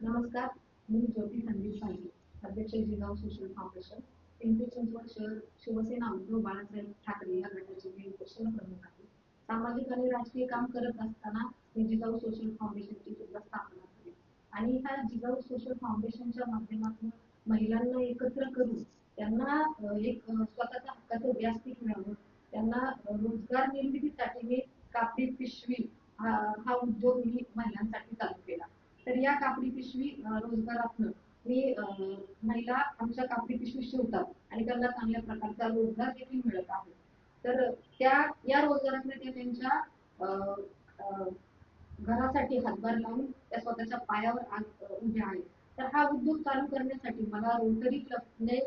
नमस्कार मी ज्योती संदीप पालके अध्यक्ष जिल्हा सोशल फाउंडेशन. पिंपरी चिंचवड शहर शिवसेना उद्धव बाळासाहेब ठाकरे या गटाचे मी उपोषण प्रमुख आहे. सामाजिक आणि राजकीय काम करत असताना मी जिजाऊ सोशल फाउंडेशनची सुद्धा स्थापना केली. आणि ह्या जिजाऊ सोशल फाउंडेशनच्या माध्यमातून महिलांना एकत्र करून त्यांना एक स्वतःच्या हक्काचं व्यासपीठ मिळावं त्यांना रोजगार निर्मितीसाठी मी कापडी पिशवी हा उद्योग मी महिलांसाठी या कापडी पिशवी रोजगारातनं मी महिला आमच्या कापडी पिशवी शिवतात आणि त्यांना चांगल्या प्रकारचा रोजगार देखील मिळत आहे. तर त्या या रोजगारातल्या त्या त्यांच्या घरासाठी हातभार लावून त्या स्वतःच्या पायावर उभ्या आहेत. तर हा उद्योग चालू करण्यासाठी मला रोटरी क्लबने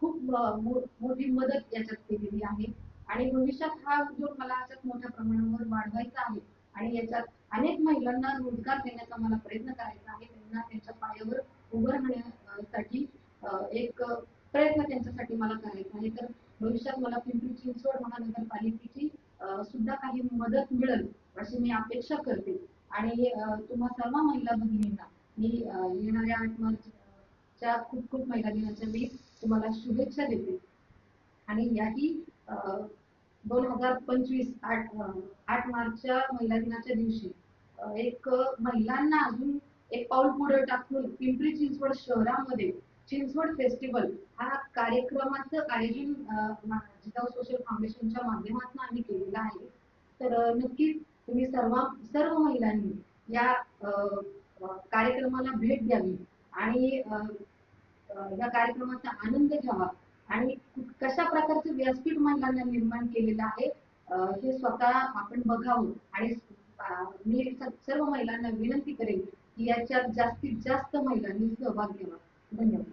खूप मोठी मदत याच्यात केलेली आहे. आणि भविष्यात हा उद्योग मला याच्यात मोठ्या प्रमाणावर वाढवायचा आहे. आणि याच्यात अनेक महिलांना रोजगार देण्याचा मला प्रयत्न करायचा आहे. त्यांना त्यांच्या पायावर उभं राहण्यासाठी एक प्रयत्न त्यांच्यासाठी मला करायचा आहे. तर भविष्यात मला पिंपरी चिंचवड महानगरपालिकेची सुद्धा काही मदत मिळेल अशी मी अपेक्षा करते. आणि तुम्हा सर्व महिला भगिनींना मी येणाऱ्या आठ मार्चच्या खूप खूप महिला दिनाच्या मी तुम्हाला शुभेच्छा देते. आणि याही दोन हजार पंचवीस आठ आठ मार्चच्या महिला दिनाच्या दिवशी एक महिलांना अजून एक पाऊल पुढे टाकून पिंपरी चिंचवड शहरामध्ये चिंचवड फेस्टिवल हा कार्यक्रमाचं आयोजन जिजाऊ सोशल फाउंडेशनच्या माध्यमातून आम्ही केलेला आहे. तर नक्कीच तुम्ही सर्व सर्व महिलांनी या कार्यक्रमाला भेट द्यावी आणि या कार्यक्रमाचा आनंद घ्यावा. आणि कशा प्रकारचं व्यासपीठ महिलांना निर्माण केलेलं आहे हे स्वतः आपण बघावं. आणि मी सर्व महिलांना विनंती करेन की याच्यात जास्तीत जास्त महिलांनी सहभाग घ्यावा. धन्यवाद.